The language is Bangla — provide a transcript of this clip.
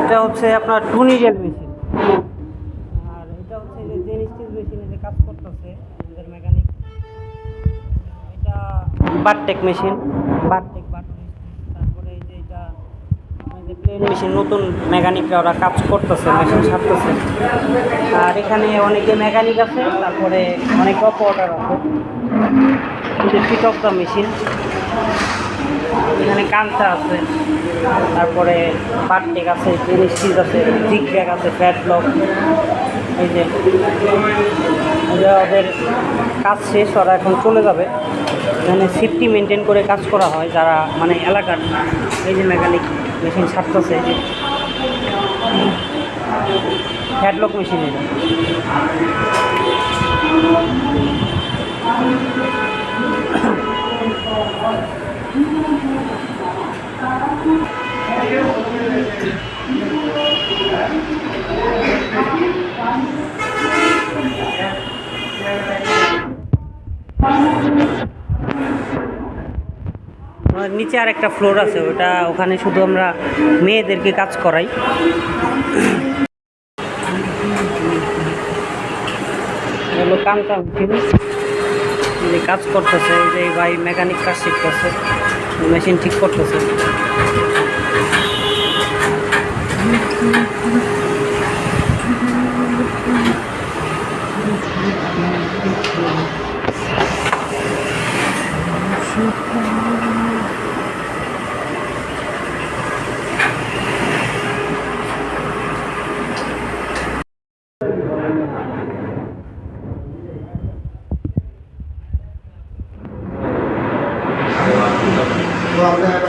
এটা হচ্ছে আপনার টুনিজেল মেশিন আর এটা হচ্ছে যে জেন মেশিনে যে কাজ করতেছে, আমাদের মেকানিক বারটেক মেশিন, বারটেক তারপরে এই যে এটা যে প্লেন মেশিন, নতুন মেকানিকরা ওরা কাজ করতেছে, মেশিন সারতেছে। আর এখানে অনেকে মেকানিক আছে, তারপরে অনেক অপারেটর আছে। পিক অফ দ্য মেশিন, এখানে কাঞ্চা আছে, তারপরে বারটেক আছে জেনিস্টিজ আছে, জিগ ব্যাগ আছে ফ্যাট ব্লক এই যে ওদের কাজ শেষ, ওরা এখন চলে যাবে। এখানে সেফটি মেনটেন করে কাজ করা হয় যারা মানে এলাকার এই যে মেকানিক মেশিন ছাড়তেছে যে ফ্যাটলক মেশিন এটা নিচে আর একটা ফ্লোর আছে, ওটা ওখানে শুধু আমরা মেয়েদেরকে কাজ করাই। হলো যে কাজ করতেছে যে ভাই মেকানিক কাজ শিখতেছে মেশিন ঠিক করতেছে। তো আপনারা